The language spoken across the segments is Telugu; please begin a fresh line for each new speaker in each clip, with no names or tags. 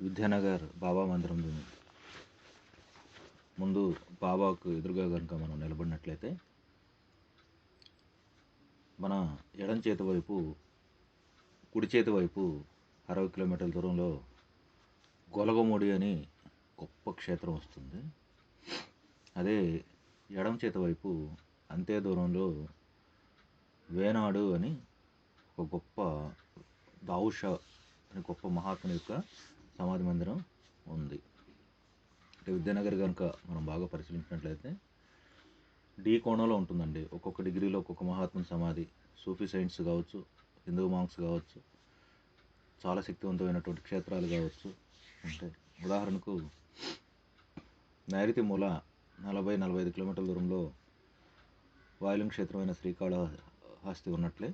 విద్యానగర్ బాబా మందిరం ముందు బాబాకు ఎదురుగా కనుక మనం నిలబడినట్లయితే మన ఎడం చేతి వైపు కుడి చేతి వైపు అరవై కిలోమీటర్ల దూరంలో గొలగమూడి అని గొప్ప క్షేత్రం వస్తుంది. అదే ఎడమ చేతి వైపు అంతే దూరంలో వేనాడు అని ఒక గొప్ప దావుష అని గొప్ప మహాత్ముని యొక్క సమాధి మందిరం ఉంది. అంటే విద్యానగర్ కనుక మనం బాగా పరిశీలించినట్లయితే డి కోణంలో ఉంటుందండి. ఒక్కొక్క డిగ్రీలో ఒక్కొక్క మహాత్ముని సమాధి సూఫీ సైన్స్ కావచ్చు హిందూ మాంగ్స్ కావచ్చు చాలా శక్తివంతమైనటువంటి క్షేత్రాలు కావచ్చు ఉంటాయి ఉదాహరణకు నైరుతి మూల నలభై నలభై ఐదు కిలోమీటర్ల దూరంలో వాయులింగ్ క్షేత్రమైన శ్రీకాళహస్తి ఉన్నట్లే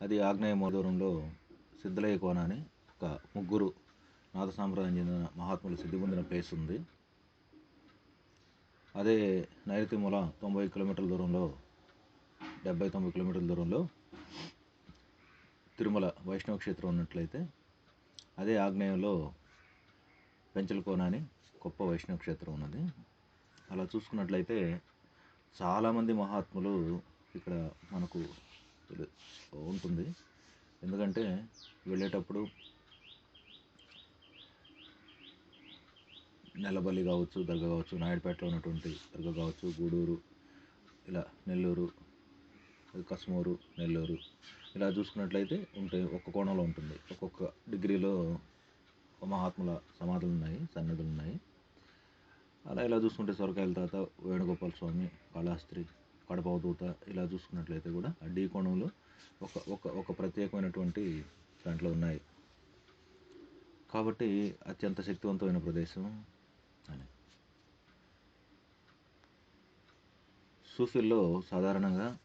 అది ఆగ్నేయ మూల దూరంలో సిద్ధలయ్య కోణ అని ఒక ముగ్గురు నాథ సాంప్రదాయం చెందిన మహాత్ములు సిద్ధి పొందిన ప్లేస్ ఉంది. అదే నైరుతి మూల తొంభై కిలోమీటర్ల దూరంలో డెబ్బై తొంభై కిలోమీటర్ల దూరంలో తిరుమల వైష్ణవ క్షేత్రం ఉన్నట్లయితే అదే ఆగ్నేయంలో పెంచలకోన అని గొప్ప వైష్ణవ క్షేత్రం ఉన్నది. అలా చూసుకున్నట్లయితే చాలామంది మహాత్ములు ఇక్కడ మనకు ఉంటుంది. ఎందుకంటే వెళ్ళేటప్పుడు నెలబల్లి కావచ్చు దర్గా కావచ్చు నాయుడుపేటలో ఉన్నటువంటి దర్గా కావచ్చు గూడూరు ఇలా నెల్లూరు కస్మూరు నెల్లూరు ఇలా చూసుకున్నట్లయితే ఉంటాయి ఒక్క కోణంలో ఉంటుంది. ఒక్కొక్క డిగ్రీలో మహాత్ముల సమాధులు ఉన్నాయి సన్నిధులు ఉన్నాయి. అలా ఇలా చూసుకుంటే సొరకాయల తాత వేణుగోపాల స్వామి కాళహస్త్రి కడపవదూత ఇలా చూసుకున్నట్లయితే కూడా ఆ డి కోణంలో ఒక ఒక ఒక ప్రత్యేకమైనటువంటి దాంట్లో ఉన్నాయి. కాబట్టి అత్యంత శక్తివంతమైన ప్రదేశం సూఫీల్లో సాధారణంగా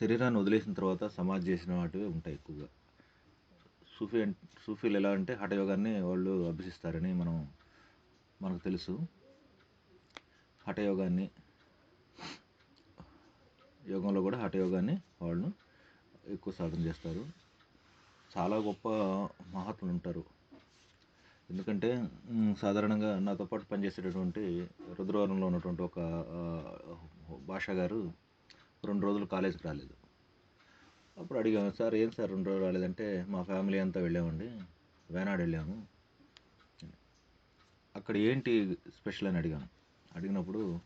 శరీరాన్ని వదిలేసిన తర్వాత సమాధి చేసిన వాటివి ఉంటాయి ఎక్కువగా. సూఫీ సూఫీలు ఎలా అంటే హఠయోగాన్ని వాళ్ళు అభ్యసిస్తారని మనం మనకు తెలుసు. హఠయోగాన్ని యోగంలో కూడా హఠయోగాన్ని వాళ్ళు ఎక్కువ సాధన చేస్తారు. చాలా గొప్ప మహాత్ములు ఉంటారు. ఎందుకంటే సాధారణంగా నాతో పాటు పనిచేసేటటువంటి రుద్రవరంలో ఉన్నటువంటి ఒక భాష గారు రెండు రోజులు కాలేజీకి రాలేదు. అప్పుడు అడిగాము సార్ ఏం సార్ రెండు రోజులు రాలేదంటే మా ఫ్యామిలీ అంతా వెళ్ళామండి. వేనాడు వెళ్ళాము. అక్కడ ఏంటి స్పెషల్ అని అడిగాను అడిగినప్పుడు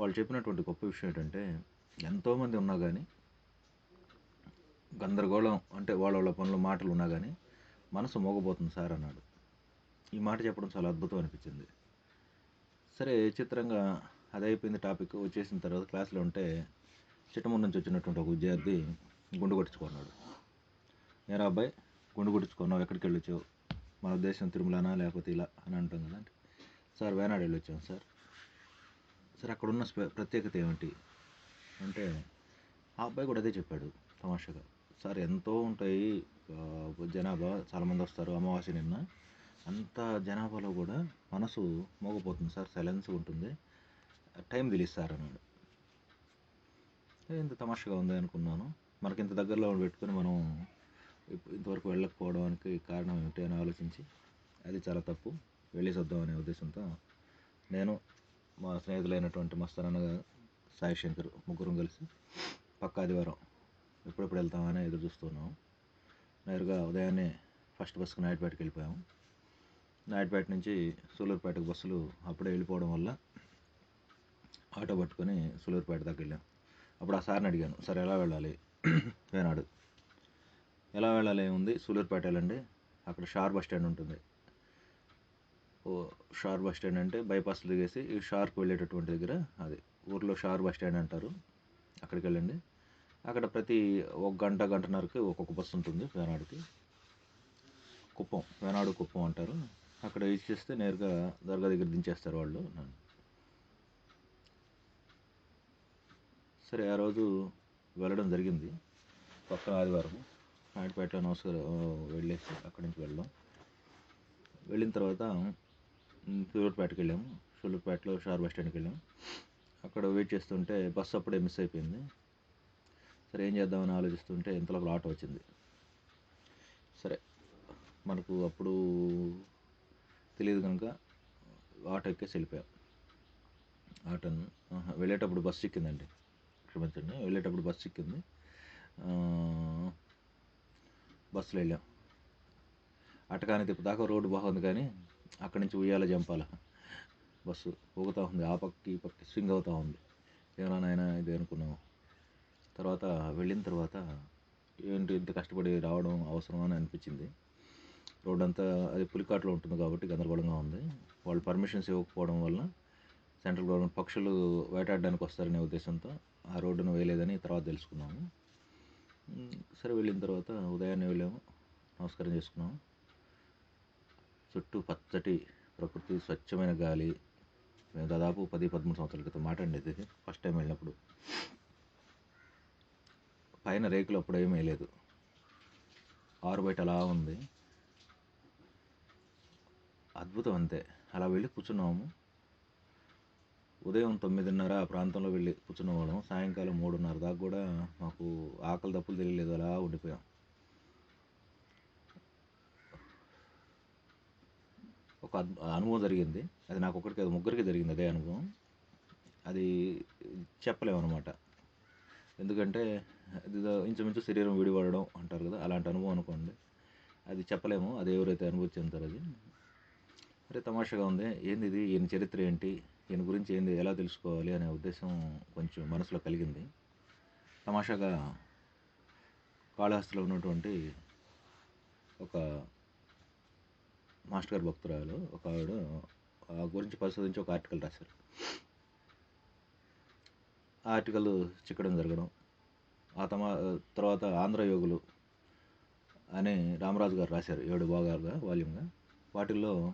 వాళ్ళు చెప్పినటువంటి గొప్ప విషయం ఏంటంటే ఎంతోమంది ఉన్నా కానీ గందరగోళం అంటే వాళ్ళ వాళ్ళ పనులు మాటలు ఉన్నా కానీ మనసు మోగబోతుంది సార్ అన్నాడు. ఈ మాట చెప్పడం చాలా అద్భుతం అనిపించింది. సరే చిత్రంగా అది అయిపోయింది టాపిక్ వచ్చేసిన తర్వాత క్లాస్లో ఉంటే చిట్టమూరు నుంచి వచ్చినటువంటి ఒక విద్యార్థి గుండు కొట్టించుకున్నాడు. నేరా అబ్బాయి గుండు కొట్టించుకున్నావు ఎక్కడికి వెళ్ళొచ్చావు? మన ఉద్దేశం తిరుమలనా లేకపోతే ఇలా? అని అంటాం కదా. సార్ వేనాడు వెళ్ళొచ్చాం సార్. సార్ అక్కడ ఉన్న స్పె ప్రత్యేకత ఏమిటి? అంటే ఆ అబ్బాయి కూడా అదే చెప్పాడు తమాషగా. సార్ ఎంతో ఉంటాయి జనాభా చాలామంది వస్తారు అమావాస్య నిన్న. అంత జనాభాలో కూడా మనసు మోగపోతుంది సార్ సైలెన్స్ ఉంటుంది. టైం తెలియదు సార్ అన్నాడు. ఇంత తమాషగా ఉంది అనుకున్నాను. మనకి ఇంత దగ్గరలో పెట్టుకొని మనం ఇంతవరకు వెళ్ళకపోవడానికి కారణం ఏమిటి అని ఆలోచించి అది చాలా తప్పు. వెళ్ళేసొద్దాం అనే ఉద్దేశంతో నేను మా స్నేహితులైనటువంటి మస్తానన్న సాయి శంకర్ ముగ్గురం కలిసి పక్క ఆదివారం ఎప్పుడెప్పుడు వెళ్తామని ఎదురు చూస్తున్నాం. నేరుగా ఉదయాన్నే ఫస్ట్ బస్సుకు నాయుడుపేటకి వెళ్ళిపోయాము. నాయుడుపేట నుంచి సూలూరుపేటకు బస్సులు అప్పుడే వెళ్ళిపోవడం వల్ల ఆటో పట్టుకొని సూలూరుపేట దాకా వెళ్ళాం. అప్పుడు ఆ సార్ని అడిగాను సార్ ఎలా వెళ్ళాలి? వేనాడు ఎలా వెళ్ళాలి? ఉంది సూలూరుపేట వెళ్ళండి. అక్కడ షార్ బస్ స్టాండ్ ఉంటుంది. ఓ షార్ బస్ స్టాండ్ అంటే బైపాస్ దిగేసి ఈ షార్కు వెళ్ళేటటువంటి దగ్గర అది ఊర్లో షార్ బస్ స్టాండ్ అంటారు. అక్కడికి వెళ్ళండి. అక్కడ ప్రతి ఒక గంట గంటన్నరకి ఒక్కొక్క బస్సు ఉంటుంది వేనాడుకి. కుప్పం వేనాడు కుప్పం అంటారు. అక్కడ ఇచ్చేస్తే నేరుగా దర్గా దగ్గర దించేస్తారు వాళ్ళు నన్ను. సరే ఆ రోజు వెళ్ళడం జరిగింది. పక్కన ఆదివారం. నాయుడుపేటలో నమస్కారం వెళ్ళేసి అక్కడి నుంచి వెళ్ళాం వెళ్ళిన తర్వాత మ్, సూళ్ళూరుపేటకి వెళ్ళాము. సూళ్ళూరుపేటలో షార్ బస్ స్టాండ్కి వెళ్ళాం. అక్కడ వెయిట్ చేస్తుంటే బస్సు అప్పుడే మిస్ అయిపోయింది. సరే ఏం చేద్దామని ఆలోచిస్తుంటే ఇంతలోపల ఆటో వచ్చింది. సరే మనకు అప్పుడు తెలియదు కనుక ఆటో ఎక్కేసి వెళ్ళిపోయాం. ఆటోను వెళ్ళేటప్పుడు బస్సు ఎక్కిందండి. క్షమించండి వెళ్ళేటప్పుడు బస్సు ఎక్కింది. బస్సులో వెళ్ళాం. అటకాని తిప్పదాకా రోడ్డు బాగుంది కానీ అక్కడి నుంచి ఉయ్యాల జంపాల. బస్సు ఊగుతూ ఉంది ఆ పక్కకి ఈ పక్కకి స్వింగ్ అవుతూ ఉంది. ఏమైనా నాయన ఇది అనుకున్నాం తర్వాత వెళ్ళిన తర్వాత ఏంటి ఇంత కష్టపడి రావడం అవసరమా అని అనిపించింది. రోడ్ అంతా అది పులికాట్లో ఉంటుంది కాబట్టి గందరగోళంగా ఉంది. వాళ్ళు పర్మిషన్స్ ఇవ్వకపోవడం వల్ల సెంట్రల్ గవర్నమెంట్ పక్షులు వేటాడడానికి వస్తారనే ఉద్దేశంతో ఆ రోడ్డును వేయలేదని తర్వాత తెలుసుకున్నాము. సరే వెళ్ళిన తర్వాత ఉదయాన్నే వెళ్ళాము. నమస్కారం చేసుకున్నాము. చుట్టూ పచ్చటి ప్రకృతి స్వచ్ఛమైన గాలి. మేము దాదాపు పది పదమూడు సంవత్సరాల క్రితం మాట అండి ఇది. ఫస్ట్ టైం వెళ్ళినప్పుడు. పైన రేకులు అప్పుడు ఏమీ లేదు ఆరు బయట అలా ఉంది. అద్భుతం అంతే అలా వెళ్ళి కూర్చున్నాము. ఉదయం తొమ్మిదిన్నర ఆ ప్రాంతంలో వెళ్ళి కూర్చున్నవాళ్ళం. సాయంకాలం మూడున్నర దాకా కూడా మాకు ఆకలి తప్పులు తెలియలేదు. అలా ఉండిపోయాం. ఒక అద్- అనుభవం జరిగింది. అది నాకు ఒకరికి అది ముగ్గురికి జరిగింది అదే అనుభవం. అది చెప్పలేము అనమాట ఎందుకంటే ఇది ఇంచుమించు శరీరం విడిపడడం అంటారు కదా అలాంటి అనుభవం అనుకోండి. అది చెప్పలేము. అది ఎవరైతే అనుభూతి చెందుతారో అది. అరే తమాషాగా ఉంది. ఏంది ఇది ఈయన చరిత్ర ఏంటి? ఈయన గురించి ఏంది? ఎలా తెలుసుకోవాలి అనే ఉద్దేశం కొంచెం మనసులో కలిగింది. తమాషాగా కాళహస్తిలో ఉన్నటువంటి ఒక మాస్టర్ గారు భక్తురాలు ఒక ఆవిడ ఆ గురించి పరిశోధించి ఒక ఆర్టికల్ రాశారు. ఆ ఆర్టికల్ చిక్కడం జరగడం ఆ తమ తర్వాత ఆంధ్ర యోగులు అని రామరాజు గారు రాశారు. ఏడు భాగాలుగా వాల్యూమ్గా. వాటిల్లో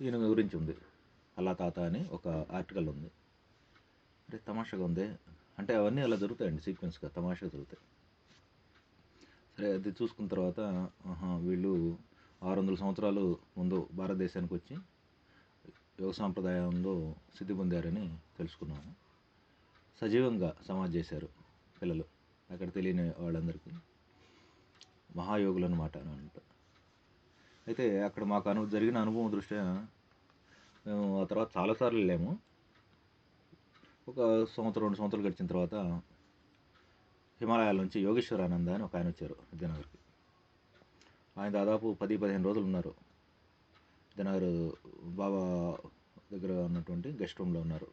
ఈయన గురించి ఉంది. అలా తాత అని ఒక ఆర్టికల్ ఉంది. అంటే తమాషాగా ఉంది. అంటే అవన్నీ అలా జరుగుతాయండి సీక్వెన్స్గా తమాషా జరుగుతాయి. సరే అది చూసుకున్న తర్వాత వీళ్ళు ఆరు వందల సంవత్సరాలు ముందు భారతదేశానికి వచ్చి యోగ సాంప్రదాయంలో సిద్ధి పొందారని తెలుసుకున్నాము. సజీవంగా సమాధి చేశారు పిల్లలు. అక్కడ తెలియని వాళ్ళందరికీ మహాయోగులు అనమాట అంటారు అయితే అక్కడ మాకు అను జరిగిన అనుభవం దృష్ట్యా మేము ఆ తర్వాత చాలాసార్లు వెళ్ళాము. ఒక సంవత్సరం రెండు సంవత్సరాలు గడిచిన తర్వాత హిమాలయాల నుంచి యోగేశ్వరానంద అని ఒక ఆయన వచ్చారు విద్యానగర్కి. ఆయన దాదాపు పది పదిహేను రోజులు ఉన్నారు. విద్యానగర్ బాబా దగ్గర ఉన్నటువంటి గెస్ట్ రూమ్లో ఉన్నారు.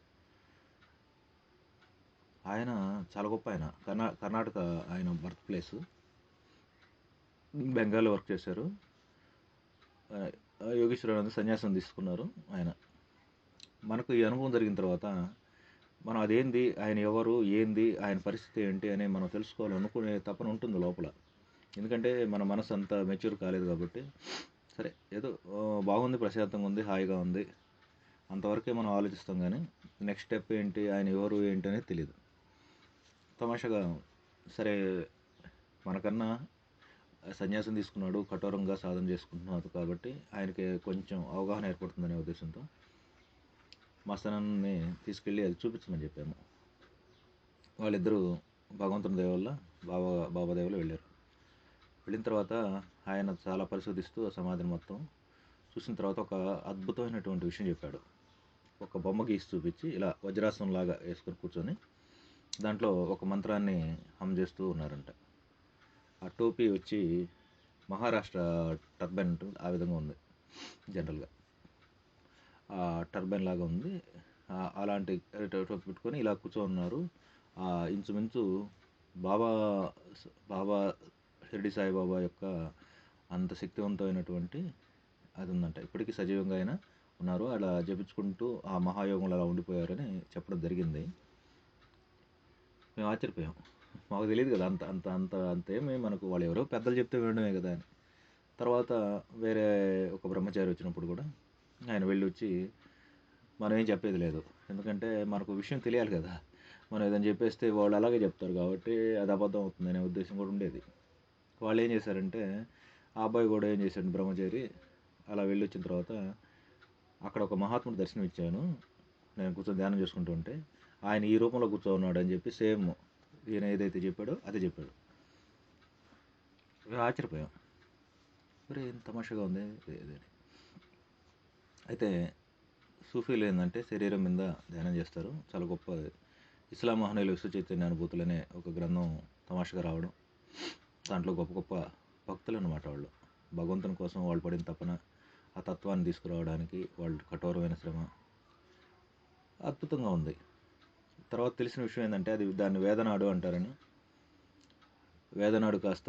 ఆయన చాలా గొప్ప ఆయన. కర్ణా కర్ణాటక ఆయన బర్త్ ప్లేస్. బెంగాల్లో వర్క్ చేశారు. యోగేశ్వరానంద సన్యాసం తీసుకున్నారు ఆయన. మనకు ఈ అనుభవం జరిగిన తర్వాత మనం అదేంది ఆయన ఎవరు ఏంది ఆయన పరిస్థితి ఏంటి అని మనం తెలుసుకోవాలనుకునే తపన ఉంటుంది లోపల. ఎందుకంటే మన మనసు అంత మెచ్యూర్ కాలేదు కాబట్టి. సరే ఏదో బాగుంది ప్రశాంతంగా ఉంది హాయిగా ఉంది. అంతవరకే మనం ఆలోచిస్తాం కానీ నెక్స్ట్ స్టెప్ ఏంటి ఆయన ఎవరు ఏంటి అనేది తెలియదు తమాషాగా సరే మనకన్నా సన్యాసం తీసుకున్నాడు కఠోరంగా సాధన చేసుకుంటున్నాడు కాబట్టి ఆయనకి కొంచెం అవగాహన ఏర్పడుతుందనే ఉద్దేశంతో మా తీసుకెళ్ళి అది చూపించమని చెప్పాము. వాళ్ళిద్దరూ భగవంతుని దేవుళ్ళ బాబా బాబా వెళ్ళారు. వెళ్ళిన తర్వాత ఆయన చాలా పరిశోధిస్తూ సమాధిని మొత్తం చూసిన తర్వాత ఒక అద్భుతమైనటువంటి విషయం చెప్పాడు. ఒక బొమ్మ గీసి చూపించి ఇలా వజ్రాసనం లాగా వేసుకొని కూర్చొని దాంట్లో ఒక మంత్రాన్ని హమ్ చేస్తూ ఉన్నారంట. ఆ టోపీ వచ్చి మహారాష్ట్ర టర్బైన్ ఉంటుంది ఆ విధంగా ఉంది జనరల్గా. ఆ టర్బైన్ లాగా ఉంది. అలాంటి టోపీ పెట్టుకొని ఇలా కూర్చోన్నారు ఇంచుమించు బాబా బాబా షిరిడి సాయిబాబా యొక్క అంత శక్తివంతమైనటువంటి అది ఉందంట. ఇప్పటికీ సజీవంగా అయినా ఉన్నారు. అలా జపించుకుంటూ ఆ మహాయోగంలో అలా ఉండిపోయారని చెప్పడం జరిగింది. మేము ఆశ్చర్యపోయాం. మాకు తెలియదు కదా అంత అంత అంత అంతేమి మనకు వాళ్ళు ఎవరో పెద్దలు చెప్తే వినడమే కదా అని. తర్వాత వేరే ఒక బ్రహ్మచారి వచ్చినప్పుడు కూడా ఆయన వెళ్ళి వచ్చి మనం ఏం చెప్పేది లేదు. ఎందుకంటే మనకు విషయం తెలియాలి కదా. మనం ఏదైనా చెప్పేస్తే వాళ్ళు అలాగే చెప్తారు కాబట్టి అది అబద్ధం అవుతుంది అనే ఉద్దేశం కూడా ఉండేది. వాళ్ళు ఏం చేశారంటే ఆ అబ్బాయి కూడా ఏం చేశాడు బ్రహ్మచారి అలా వెళ్ళి వచ్చిన తర్వాత అక్కడ ఒక మహాత్ముడు దర్శనం ఇచ్చాను నేను కూర్చొని ధ్యానం చేసుకుంటూ ఉంటే ఆయన ఈ రూపంలో కూర్చో ఉన్నాడు అని చెప్పి సేమ్ ఈయన ఏదైతే చెప్పాడో అదే చెప్పాడు. ఆశ్చర్యపోయాం. మరి ఏం తమాషగా ఉంది. అయితే సూఫీలు ఏంటంటే శరీరం మీద ధ్యానం చేస్తారు. చాలా గొప్ప ఇస్లాం మహనీయులు విశ్వ చైతన్య అనుభూతులు అనే ఒక గ్రంథం తమాషగా రావడం దాంట్లో గొప్ప గొప్ప భక్తులు అన్నమాట వాళ్ళు. భగవంతుని కోసం వాళ్ళు పడిన తపన ఆ తత్వాన్ని తీసుకురావడానికి వాళ్ళు కఠోరమైన శ్రమ. అద్భుతంగా ఉంది. తర్వాత తెలిసిన విషయం ఏంటంటే అది దాన్ని వేదనాడు అంటారని. వేదనాడు కాస్త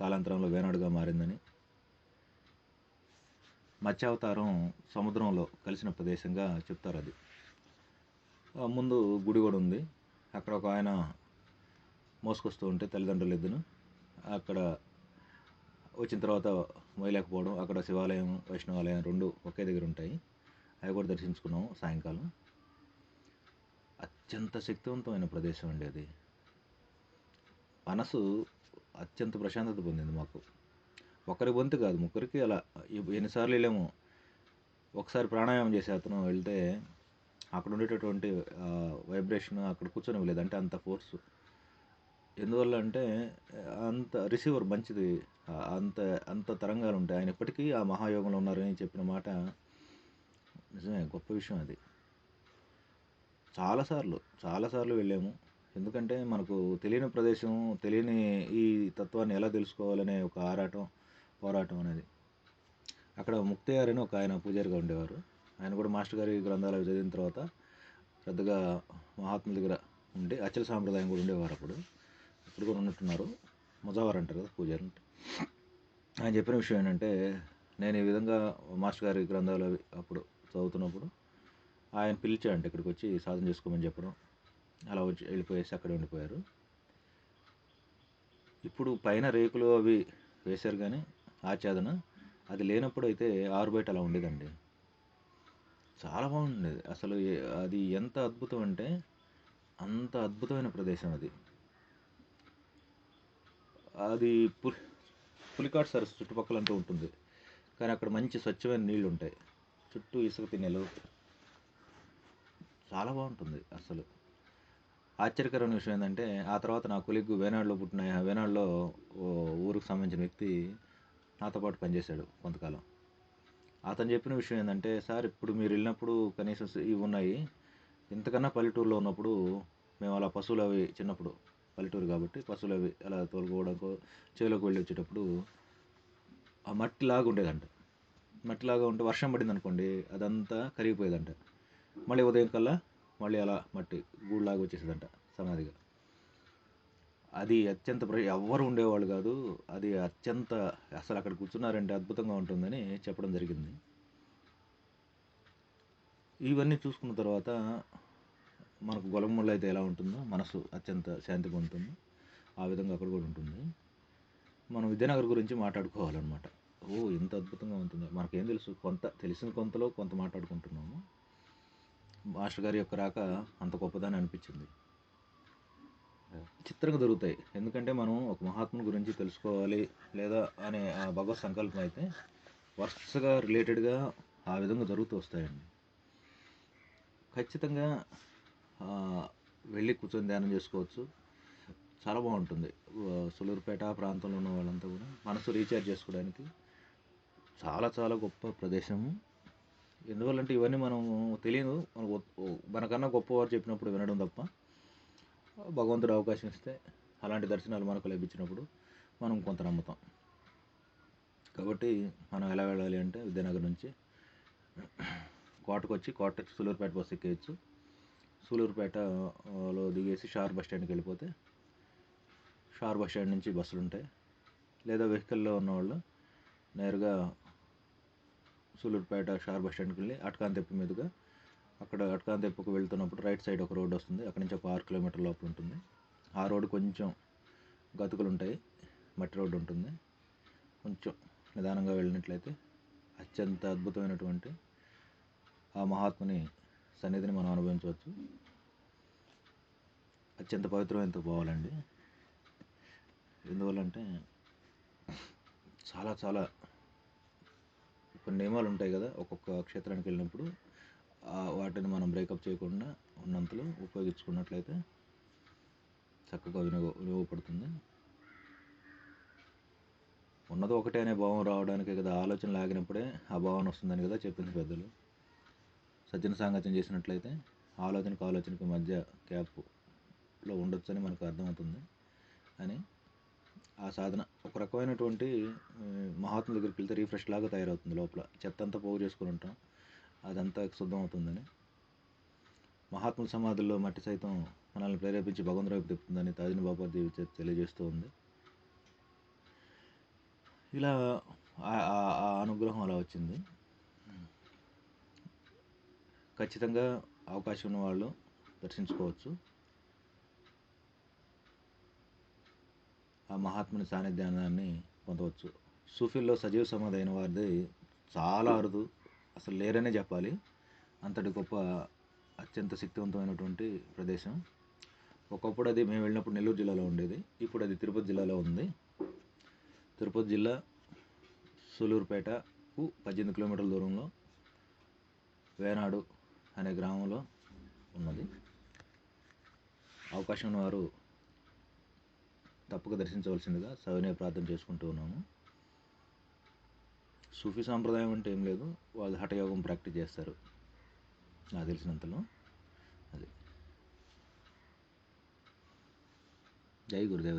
కాలాంతరంలో వేనాడుగా మారిందని. మత్స్యావతారం సముద్రంలో కలిసిన ప్రదేశంగా చెప్తారు అది. ముందు గుడి కూడా ఉంది. అక్కడ ఒక ఆయన మోసుకొస్తూ ఉంటే తల్లిదండ్రులు ఇద్దరు. అక్కడ వచ్చిన తర్వాత మొయ్యలేకపోవడం అక్కడ శివాలయం వైష్ణవాలయం రెండు ఒకే దగ్గర ఉంటాయి. అవి కూడా దర్శించుకున్నాము సాయంకాలం. అత్యంత శక్తివంతమైన ప్రదేశం అండి అది. మనసు అత్యంత ప్రశాంతత పొందింది మాకు. ఒకరి వంతు కాదు ముగ్గురికి అలా ఎన్నిసార్లు వెళ్ళాము ఒకసారి ప్రాణాయామం చేసే అతను వెళ్తే అక్కడ ఉండేటటువంటి వైబ్రేషన్ అక్కడ కూర్చొని అంటే అంత ఫోర్స్. ఎందువల్ల అంటే అంత రిసీవర్ మంచిది. అంత అంత తరంగాలు ఉంటాయి. ఆయన ఇప్పటికీ ఆ మహాయోగంలో ఉన్నారని చెప్పిన మాట నిజమే గొప్ప విషయం అది. చాలాసార్లు చాలాసార్లు వెళ్ళాము. ఎందుకంటే మనకు తెలియని ప్రదేశం తెలియని ఈ తత్వాన్ని ఎలా తెలుసుకోవాలనే ఒక ఆరాటం పోరాటం అనేది. అక్కడ ముక్తియార్ అని ఒక ఆయన పూజారిగా ఉండేవారు. ఆయన కూడా మాస్టర్ గారి గ్రంథాలు అవి చదివిన తర్వాత పెద్దగా మహాత్ముల దగ్గర ఉండి అచల సాంప్రదాయం కూడా ఉండేవారు అప్పుడు. ఇప్పుడు కూడా ఉన్నట్టున్నారు. ముజావర్ అంటారు కదా పూజారి అంటే ఆయన చెప్పిన విషయం ఏంటంటే నేను ఈ విధంగా మాస్టర్ గారి గ్రంథాలు అవి అప్పుడు ఆయన పిలిచాడంట ఇక్కడికి వచ్చి సాధన చేసుకోమని చెప్పడం. అలా వచ్చి వెళ్ళిపోయేసి అక్కడ ఉండిపోయారు. ఇప్పుడు పైన రేకులు అవి వేశారు కానీ ఆచ్ఛాదన అది లేనప్పుడు అయితే ఆరు బయట అలా ఉండేదండి. చాలా బాగుండేది. అసలు అది ఎంత అద్భుతం అంటే అంత అద్భుతమైన ప్రదేశం అది. అది పులి పులికాట్ సరస్సు చుట్టుపక్కల అంటూ ఉంటుంది. కానీ అక్కడ మంచి స్వచ్ఛమైన నీళ్ళు ఉంటాయి. చుట్టూ ఇసుక తినెలు చాలా బాగుంటుంది అసలు ఆశ్చర్యకరమైన విషయం ఏంటంటే ఆ తర్వాత నా కొలిగ్గు వేనాడులో పుట్టిన వేనాడులో ఊరికి సంబంధించిన వ్యక్తి నాతో పాటు పనిచేశాడు కొంతకాలం. అతను చెప్పిన విషయం ఏంటంటే సార్ ఇప్పుడు మీరు వెళ్ళినప్పుడు కనీసం ఇవి ఉన్నాయి. ఇంతకన్నా పల్లెటూరులో ఉన్నప్పుడు మేము అలా పశువులు అవి చిన్నప్పుడు పల్లెటూరు కాబట్టి పశువులు అవి అలా తోలుకోవడానికి చేలోకి వెళ్ళి వచ్చేటప్పుడు ఆ మట్టిలాగా ఉండేదంట. మట్టిలాగా ఉంటే వర్షం పడింది అనుకోండి అదంతా కరిగిపోయేదంట. మళ్ళీ ఉదయం కల్లా మళ్ళీ అలా మట్టి గూడులాగా వచ్చేసేదంట సమాధిగా. అది అత్యంత ప్ర ఎవ్వరు ఉండేవాళ్ళు కాదు అది అత్యంత అసలు అక్కడ కూర్చున్నారంటే అద్భుతంగా ఉంటుందని చెప్పడం జరిగింది. ఇవన్నీ చూసుకున్న తర్వాత మనకు గొలగముళ్ళు అయితే ఎలా ఉంటుందో మనసు అత్యంత శాంతి పొందుతుంది ఆ విధంగా అక్కడ కూడా ఉంటుంది. మనం విద్యానగర్ గురించి మాట్లాడుకోవాలన్నమాట. ఓ ఇంత అద్భుతంగా ఉంటుంది. మనకేం తెలుసు? కొంత తెలిసిన కొంతలో కొంత మాట్లాడుకుంటున్నాము. మాస్టర్ గారి యొక్క రాక అంత గొప్పదని అనిపించింది. చిత్రంగా దొరుకుతాయి. ఎందుకంటే మనం ఒక మహాత్ముని గురించి తెలుసుకోవాలి లేదా అనే భగవత్ సంకల్పం అయితే వరుసగా రిలేటెడ్గా ఆ విధంగా జరుగుతూ వస్తాయండి. ఖచ్చితంగా వెళ్ళి కూర్చొని ధ్యానం చేసుకోవచ్చు. చాలా బాగుంటుంది. సులూరుపేట ప్రాంతంలో ఉన్న వాళ్ళంతా కూడా మనసు రీఛార్జ్ చేసుకోవడానికి చాలా చాలా గొప్ప ప్రదేశము. ఎందువల్లంటే ఇవన్నీ మనం తెలియదు మనకు మనకన్నా గొప్పవారు చెప్పినప్పుడు వినడం తప్ప భగవంతుడు అవకాశం ఇస్తే అలాంటి దర్శనాలు మనకు లభించినప్పుడు మనం కొంత నమ్ముతాం. కాబట్టి మనం ఎలా వెళ్ళాలి అంటే విద్యానగర్ నుంచి కోటకు వచ్చి కోట సూలూరుపేట బస్సు ఎక్కేయచ్చు. సూలూరుపేటలో దిగేసి షార్ బస్ స్టాండ్కి వెళ్ళిపోతే షార్ బస్ స్టాండ్ నుంచి బస్సులు ఉంటాయి లేదా వెహికల్లో ఉన్నవాళ్ళు నేరుగా సూలూరుపేట షార్ బస్ స్టాండ్కి వెళ్ళి అట్కాంతెప్ప మీదుగా అక్కడ అటకాంతెప్పుకు వెళ్తున్నప్పుడు రైట్ సైడ్ ఒక రోడ్ వస్తుంది. అక్కడ నుంచి ఒక ఆరు కిలోమీటర్ లోపల ఉంటుంది. ఆ రోడ్డు కొంచెం గతుకులు ఉంటాయి మట్టి రోడ్డు ఉంటుంది. కొంచెం నిదానంగా వెళ్ళినట్లయితే అత్యంత అద్భుతమైనటువంటి ఆ మహాత్ముని సన్నిధిని మనం అనుభవించవచ్చు. అత్యంత పవిత్రమైనతో పోవాలండి ఎందువల్లంటే చాలా చాలా కొన్ని నియమాలు ఉంటాయి కదా ఒక్కొక్క క్షేత్రానికి వెళ్ళినప్పుడు వాటిని మనం బ్రేకప్ చేయకుండా ఉన్నంతలో ఉపయోగించుకున్నట్లయితే చక్కగా వినియోగ వినియోగపడుతుంది ఉన్నది ఒకటే అనే భావం రావడానికి కదా ఆలోచన లాగినప్పుడే ఆ భావన వస్తుందని కదా చెప్పింది పెద్దలు. సజ్జన సాంగత్యం చేసినట్లయితే ఆలోచనకు ఆలోచనకు మధ్య గ్యాప్లో ఉండొచ్చని మనకు అర్థమవుతుంది. అని ఆ సాధన ఒక రకమైనటువంటి మహాత్మ మహాత్ముల దగ్గరికి వెళ్తే రీఫ్రెష్ లాగా తయారవుతుంది లోపల. చెత్త అంతా పోగు చేసుకుని ఉంటాం. అదంతా శుద్ధం అవుతుందని. మహాత్ముల సమాధుల్లో మట్టి సైతం మనల్ని ప్రేరేపించి భగవంతుడి వైపు తిప్పుతుందని తాజిన బాబాజీ తెలియజేస్తూ ఉంది. ఇలా ఆ- ఆ అనుగ్రహం అలా వచ్చింది. ఖచ్చితంగా అవకాశం ఉన్న వాళ్ళు దర్శించుకోవచ్చు. ఆ మహాత్ముని సాన్నిధ్యాన్ని పొందవచ్చు. సూఫీల్లో సజీవ సమాధి అయిన వారిది చాలా అరుదు అసలు లేరనే చెప్పాలి. అంతటి గొప్ప అత్యంత శక్తివంతమైనటువంటి ప్రదేశం. ఒకప్పుడు అది మేము వెళ్ళినప్పుడు నెల్లూరు జిల్లాలో ఉండేది. ఇప్పుడు అది తిరుపతి జిల్లాలో ఉంది. తిరుపతి జిల్లా సూలూరుపేటకు పద్దెనిమిది కిలోమీటర్ల దూరంలో వేనాడు అనే గ్రామంలో ఉన్నది. అవకాశం ఉన్నవారు తప్పక దర్శించవలసిందిగా సవినయ ప్రార్థన చేసుకుంటూ ఉన్నాము. సూఫీ సాంప్రదాయం అంటే ఏం లేదు వాళ్ళు హఠయోగం ప్రాక్టీస్ చేస్తారు నాకు తెలిసినంతలో. అది. జై గురుదేవ